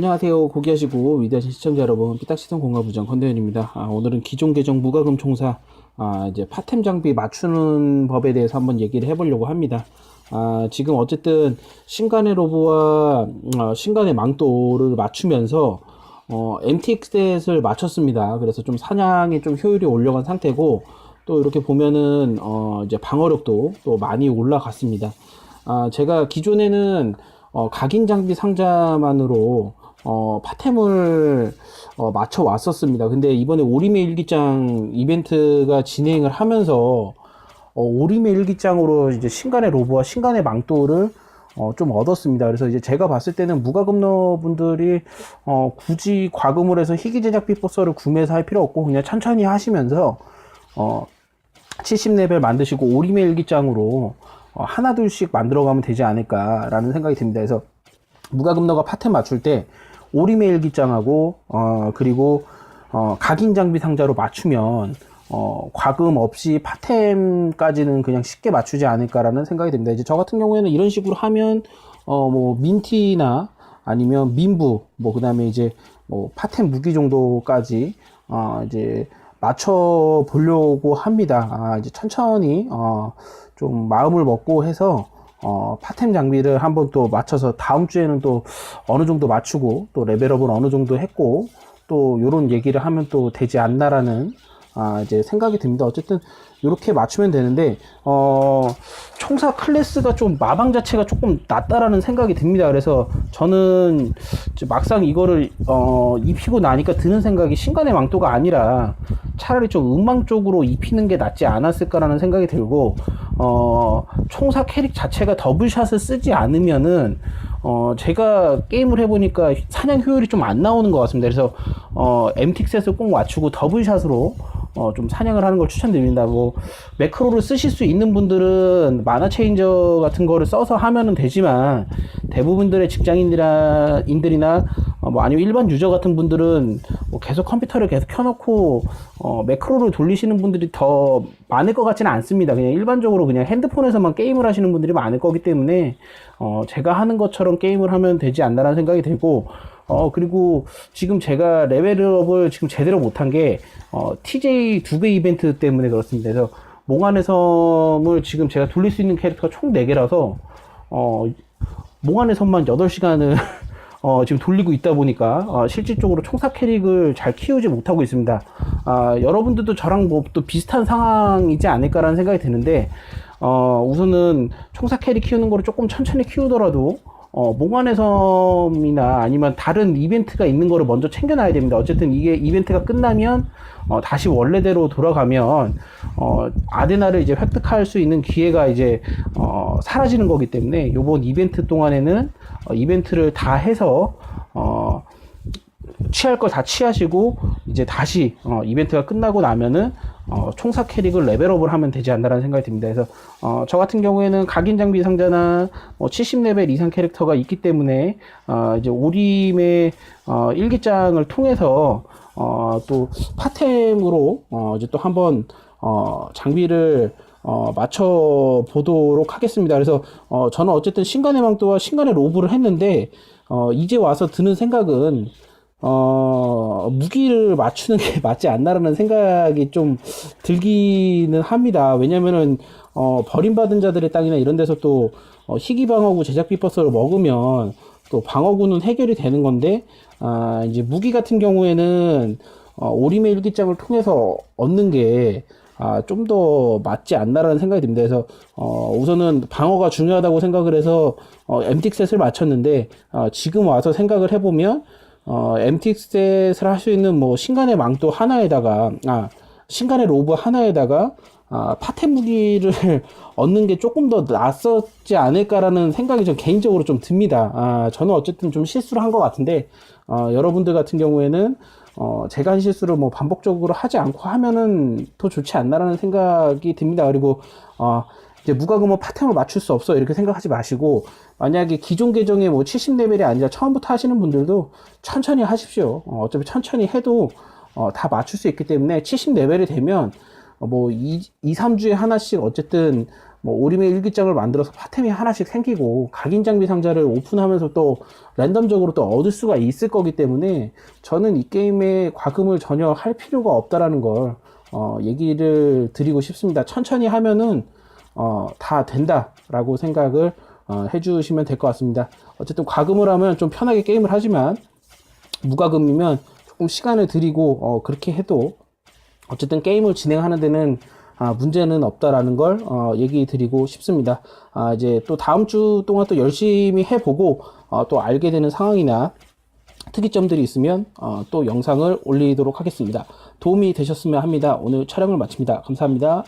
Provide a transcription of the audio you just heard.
안녕하세요. 고귀하시고 위대하신 시청자 여러분, 삐딱시선 공가부장 권대현입니다. 아, 오늘은 기존 계정 무과금 총사, 아, 이제 파템 장비 맞추는 법에 대해서 한번 얘기를 해보려고 합니다. 아, 지금 어쨌든 신간의 로브와 어, 신간의 망토를 맞추면서 어, MTX셋을 맞췄습니다. 그래서 좀 사냥이 좀 효율이 올라간 상태고 또 이렇게 보면은 어, 이제 방어력도 또 많이 올라갔습니다. 아, 제가 기존에는 어, 각인 장비 상자만으로 어, 파템을 어, 맞춰 왔었습니다. 근데 이번에 오리메 일기장 이벤트가 진행을 하면서 어, 오리메 일기장으로 이제 신간의 로브와 신간의 망토를 어, 좀 얻었습니다. 그래서 이제 제가 봤을 때는 무과금러 분들이 어, 굳이 과금을 해서 희귀 제작 비 포서를 구매해서 할 필요 없고 그냥 천천히 하시면서 어, 70레벨 만드시고 오리메 일기장으로 어, 하나 둘씩 만들어가면 되지 않을까라는 생각이 듭니다. 그래서 무과금러가 파템 맞출 때 오리메 일기장하고 어, 그리고 어, 각인 장비 상자로 맞추면 어, 과금 없이 파템까지는 그냥 쉽게 맞추지 않을까라는 생각이 듭니다. 이제 저 같은 경우에는 이런 식으로 하면 어, 뭐 민티나 아니면 민부 뭐 그다음에 이제 뭐 파템 무기 정도까지 어, 이제 맞춰 보려고 합니다. 아, 이제 천천히 어, 좀 마음을 먹고 해서 어, 파템 장비를 한번 또 맞춰서 다음 주에는 또 어느 정도 맞추고 또 레벨업은 어느 정도 했고 또 요런 얘기를 하면 또 되지 않나라는 아, 이제 생각이 듭니다. 어쨌든 이렇게 맞추면 되는데 어, 총사 클래스가 좀 마방 자체가 조금 낮다라는 생각이 듭니다. 그래서 저는 막상 이거를 어, 입히고 나니까 드는 생각이 신간의 망토가 아니라 차라리 좀 음망 쪽으로 입히는 게 낫지 않았을까라는 생각이 들고 어, 총사 캐릭 자체가 더블샷을 쓰지 않으면은 어, 제가 게임을 해보니까 사냥 효율이 좀 안 나오는 것 같습니다. 그래서, 어, MTX에서 꼭 맞추고 더블샷으로, 어, 좀 사냥을 하는 걸 추천드립니다. 뭐, 매크로를 쓰실 수 있는 분들은 마나 체인저 같은 거를 써서 하면은 되지만, 대부분들의 직장인들이나, 인들이나, 어, 뭐, 아니면 일반 유저 같은 분들은 뭐 계속 컴퓨터를 계속 켜놓고, 어, 매크로를 돌리시는 분들이 더 많을 것 같지는 않습니다. 그냥 일반적으로 그냥 핸드폰에서만 게임을 하시는 분들이 많을 거기 때문에, 어, 제가 하는 것처럼 게임을 하면 되지 않나라는 생각이 들고, 어, 그리고 지금 제가 레벨업을 지금 제대로 못한 게, 어, TJ 두 배 이벤트 때문에 그렇습니다. 그래서 몽환의 섬을 지금 제가 돌릴 수 있는 캐릭터가 총 4개라서, 어, 몽환의 섬만 8시간을 어, 지금 돌리고 있다 보니까 어, 실질적으로 총사 캐릭을 잘 키우지 못하고 있습니다. 아, 여러분들도 저랑 뭐 또 비슷한 상황이지 않을까라는 생각이 드는데 어, 우선은 총사 캐릭 키우는 거를 조금 천천히 키우더라도 어, 몽환의 섬이나 아니면 다른 이벤트가 있는 거를 먼저 챙겨놔야 됩니다. 어쨌든 이게 이벤트가 끝나면 어, 다시 원래대로 돌아가면 어, 아데나를 이제 획득할 수 있는 기회가 이제 어, 사라지는 거기 때문에 이번 이벤트 동안에는 어, 이벤트를 다 해서 어, 취할 걸 다 취하시고 이제 다시 어, 이벤트가 끝나고 나면은 어, 총사 캐릭을 레벨업을 하면 되지 않나라는 생각이 듭니다. 그래서 어, 저 같은 경우에는 각인 장비 상자나 뭐 70레벨 이상 캐릭터가 있기 때문에 어, 이제 오림의 어, 일기장을 통해서 어, 또 파템으로 어, 이제 또 한번 어, 장비를 어, 맞춰 보도록 하겠습니다. 그래서 어, 저는 어쨌든 신간의 망토와 신간의 로브를 했는데 어, 이제 와서 드는 생각은 어, 무기를 맞추는 게 맞지 않나라는 생각이 좀 들기는 합니다. 왜냐면은, 어, 버림받은 자들의 땅이나 이런 데서 또, 어, 희귀방어구 제작 비퍼스를 먹으면 또 방어구는 해결이 되는 건데, 아, 이제 무기 같은 경우에는, 어, 오리메 일기장을 통해서 얻는 게, 아, 좀 더 맞지 않나라는 생각이 듭니다. 그래서, 어, 우선은 방어가 중요하다고 생각을 해서, 어, MT셋을 맞췄는데, 어, 지금 와서 생각을 해보면, 어, MTX셋을 할 수 있는 뭐 신간의 망토 하나에다가 아 신간의 로브 하나에다가 아, 파템 무기를 얻는 게 조금 더 낫었지 않을까라는 생각이 좀 개인적으로 좀 듭니다. 아, 저는 어쨌든 좀 실수를 한 것 같은데 어, 여러분들 같은 경우에는 어, 제가 한 실수를 뭐 반복적으로 하지 않고 하면은 더 좋지 않나라는 생각이 듭니다. 그리고 어, 이제 무과금은 파템을 맞출 수 없어 이렇게 생각하지 마시고 만약에 기존 계정에 뭐 70레벨이 아니라 처음부터 하시는 분들도 천천히 하십시오. 어, 어차피 천천히 해도 어, 다 맞출 수 있기 때문에 70레벨이 되면 어, 뭐 2, 2, 3주에 하나씩 어쨌든 뭐 오림의 일기장을 만들어서 파템이 하나씩 생기고 각인 장비 상자를 오픈하면서 또 랜덤적으로 또 얻을 수가 있을 거기 때문에 저는 이 게임에 과금을 전혀 할 필요가 없다라는 걸 어, 얘기를 드리고 싶습니다. 천천히 하면은 어, 다 된다라고 생각을 어, 해주시면 될 것 같습니다. 어쨌든 과금을 하면 좀 편하게 게임을 하지만 무과금이면 조금 시간을 들이고 어, 그렇게 해도 어쨌든 게임을 진행하는 데는 아, 문제는 없다라는 걸 어, 얘기 드리고 싶습니다. 아, 이제 또 다음 주 동안 또 열심히 해보고 어, 또 알게 되는 상황이나 특이점들이 있으면 어, 또 영상을 올리도록 하겠습니다. 도움이 되셨으면 합니다. 오늘 촬영을 마칩니다. 감사합니다.